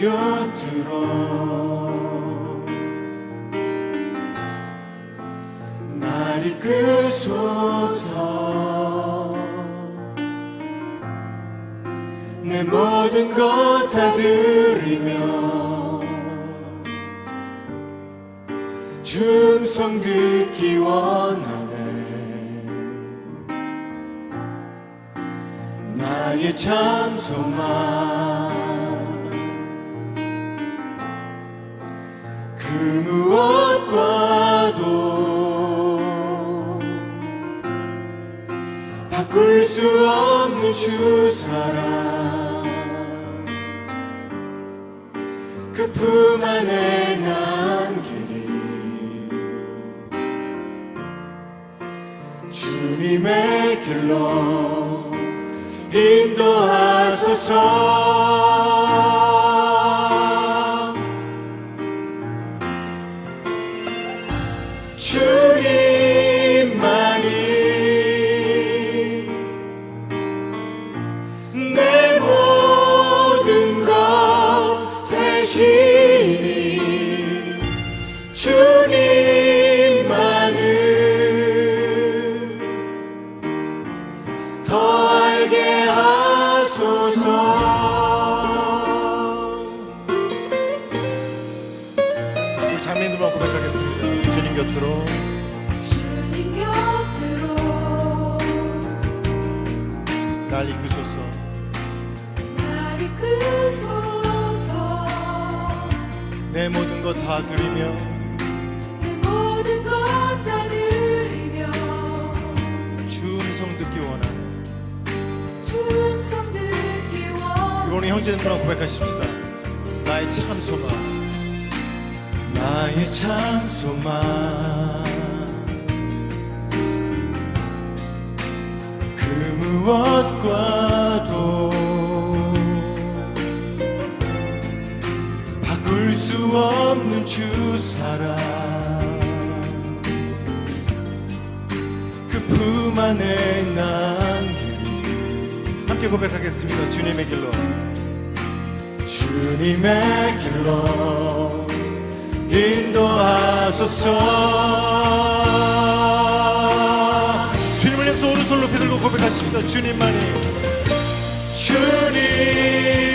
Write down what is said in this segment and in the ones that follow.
곁으로. 날 이끄소서. 내 모든 것다 드리며 춤성 듣기 원하네. 나의 참 소망 그 무엇과도 바꿀 수 없는 주 사랑. 그 품 안에 난 길이 주님의 길로 인도하소서 날 이끄소서. 날 이끄소서 내 모든 것 다 드리며 내 모든 것 다 드리며 주 음성 듣기 원하네. 춤성 듣기 원 오늘 형제들만 고백하십시다. 나의 참 소망. 나의 참 소망 무엇과도 바꿀 수 없는 주 사랑 그 품 안에 난 길이 함께 고백하겠습니다. 주님의 길로. 주님의 길로 인도하소서 고 고백하십시다. 주님만이 주님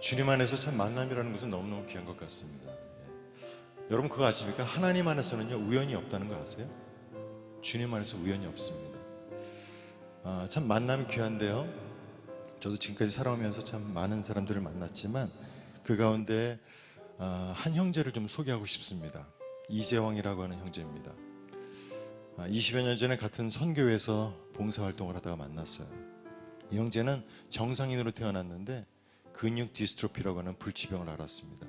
주님 안에서 참 만남이라는 것은 너무너무 귀한 것 같습니다. 예. 여러분 그거 아십니까? 하나님 안에서는요 우연이 없다는 거 아세요? 주님 안에서 우연이 없습니다. 아, 참 만남이 귀한데요. 저도 지금까지 살아오면서 참 많은 사람들을 만났지만 그 가운데 아, 한 형제를 좀 소개하고 싶습니다. 이재왕이라고 하는 형제입니다. 아, 20여 년 전에 같은 선교회에서 봉사활동을 하다가 만났어요. 이 형제는 정상인으로 태어났는데 근육 디스트로피라고 하는 불치병을 앓았습니다.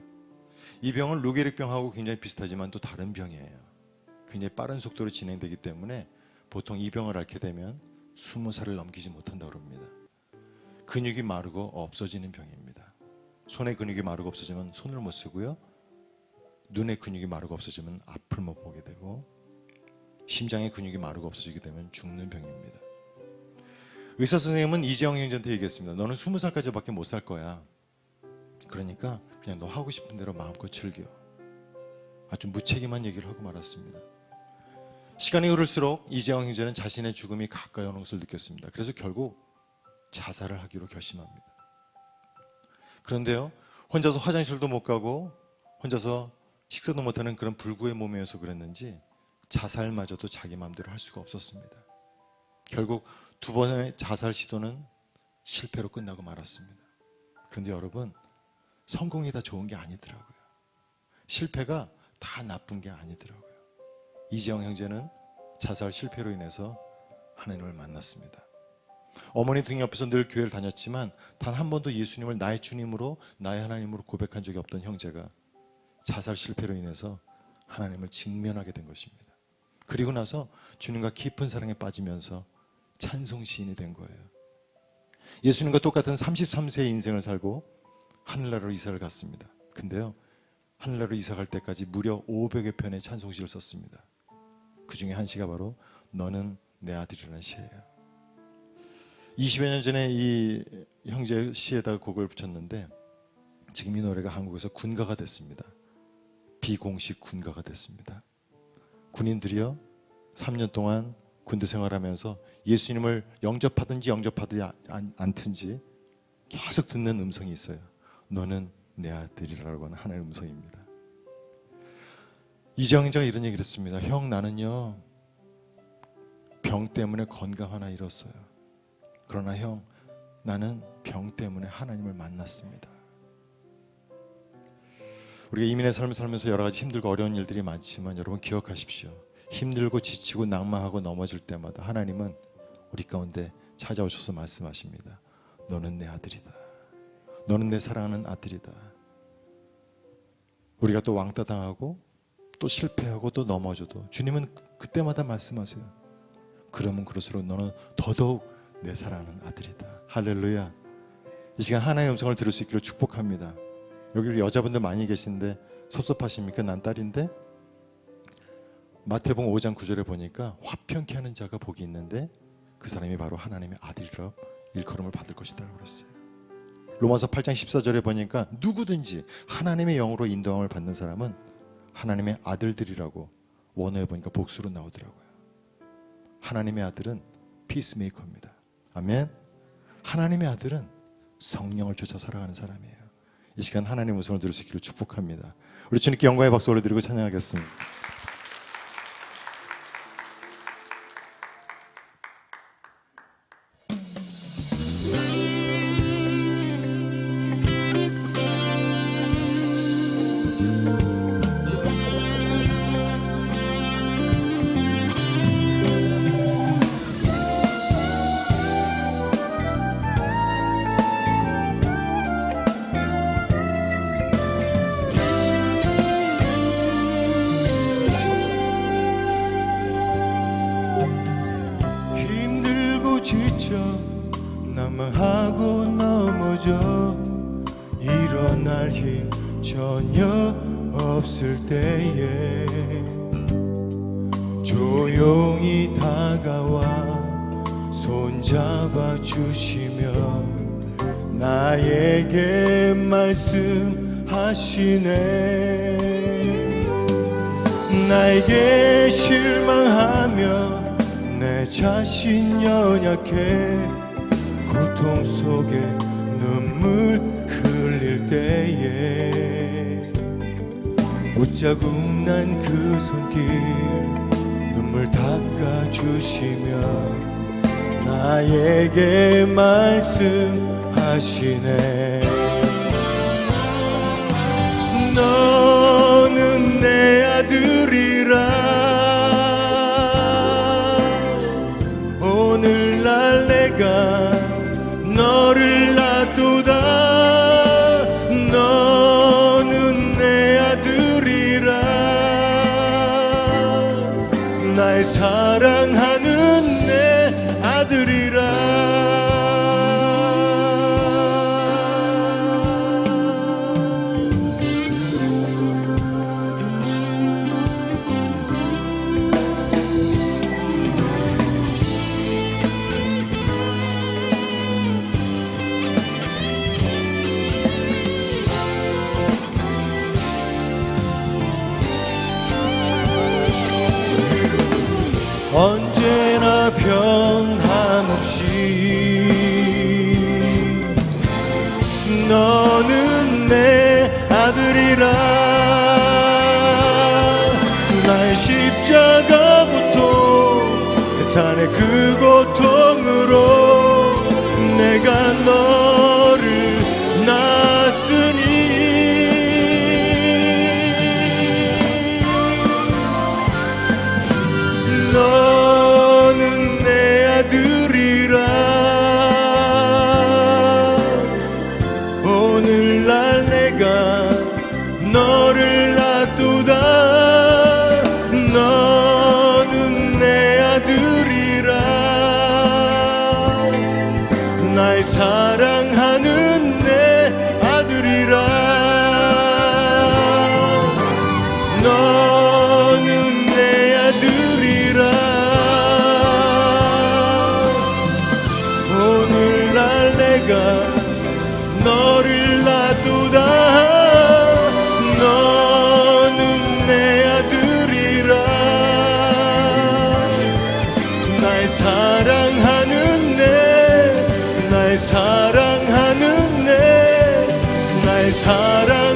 이 병은 루게릭병하고 굉장히 비슷하지만 또 다른 병이에요. 굉장히 빠른 속도로 진행되기 때문에 보통 이 병을 앓게 되면 20살을 넘기지 못한다고 합니다. 근육이 마르고 없어지는 병입니다. 손의 근육이 마르고 없어지면 손을 못 쓰고요. 눈의 근육이 마르고 없어지면 앞을 못 보게 되고 심장의 근육이 마르고 없어지게 되면 죽는 병입니다. 의사 선생님은 이재영 형제한테 얘기했습니다. 너는 스무 살까지밖에 못 살 거야. 그러니까 그냥 너 하고 싶은 대로 마음껏 즐겨. 아주 무책임한 얘기를 하고 말았습니다. 시간이 흐를수록 이재영 형제는 자신의 죽음이 가까이 오는 것을 느꼈습니다. 그래서 결국 자살을 하기로 결심합니다. 그런데요, 혼자서 화장실도 못 가고 혼자서 식사도 못하는 그런 불구의 몸이어서 그랬는지 자살마저도 자기 마음대로 할 수가 없었습니다. 결국 두 번의 자살 시도는 실패로 끝나고 말았습니다. 그런데 여러분, 성공이 다 좋은 게 아니더라고요. 실패가 다 나쁜 게 아니더라고요. 이재영 형제는 자살 실패로 인해서 하나님을 만났습니다. 어머니 등 옆에서 늘 교회를 다녔지만 단 한 번도 예수님을 나의 주님으로 나의 하나님으로 고백한 적이 없던 형제가 자살 실패로 인해서 하나님을 직면하게 된 것입니다. 그리고 나서 주님과 깊은 사랑에 빠지면서 찬송 시인이 된 거예요. 예수님과 똑같은 33세의 인생을 살고 하늘나라로 이사를 갔습니다. 근데요. 하늘나라로 이사 갈 때까지 무려 500여 편의 찬송시를 썼습니다. 그 중에 한 시가 바로 너는 내 아들이라는 시예요. 20여 년 전에 이 형제 시에다가 곡을 붙였는데 지금 이 노래가 한국에서 군가가 됐습니다. 비공식 군가가 됐습니다. 군인들이요 3년 동안 군대 생활하면서 예수님을 영접하든지 영접하지 않- 않든지 계속 듣는 음성이 있어요. 너는 내 아들이라고 하는 하나의 음성입니다. 이재영 형제가 이런 얘기를 했습니다. 형 나는요 병 때문에 건강 하나 잃었어요. 그러나 형 나는 병 때문에 하나님을 만났습니다. 우리가 이민의 삶을 살면서 여러 가지 힘들고 어려운 일들이 많지만 여러분 기억하십시오. 힘들고 지치고 낭망하고 넘어질 때마다 하나님은 우리 가운데 찾아오셔서 말씀하십니다. 너는 내 아들이다. 너는 내 사랑하는 아들이다. 우리가 또 왕따 당하고 또 실패하고 또 넘어져도 주님은 그때마다 말씀하세요. 그러면 그럴수록 너는 더더욱 내 사랑하는 아들이다. 할렐루야. 이 시간 하나의 음성을 들을 수 있기를 축복합니다. 여기 여자분들 많이 계신데 섭섭하십니까? 난 딸인데 마태복음 5장 9절에 보니까 화평케 하는 자가 복이 있는데 그 사람이 바로 하나님의 아들이라 일컬음을 받을 것이다 그랬어요. 로마서 8장 14절에 보니까 누구든지 하나님의 영으로 인도함을 받는 사람은 하나님의 아들들이라고 원어에 보니까 복수로 나오더라고요. 하나님의 아들은 피스메이커입니다. 아멘. 하나님의 아들은 성령을 쫓아 살아가는 사람이에요. 이 시간 하나님의 음성을 들을 수 있기를 축복합니다. 우리 주님께 영광의 박수 올려드리고 찬양하겠습니다. 난망하고 넘어져 일어날 힘 전혀 없을 때에 조용히 다가와 손잡아 주시며 나에게 말씀하시네. 나에게 실망하며 내 자신 연약해 고통 속에 눈물 흘릴 때에 웃자국 난 그 손길 눈물 닦아 주시며 나에게 말씀하시네. 너 날 사랑하는 산의 그 고통으로 내가 너를 낳았으니. 너는 내 아들이라. 오늘날 내가 사랑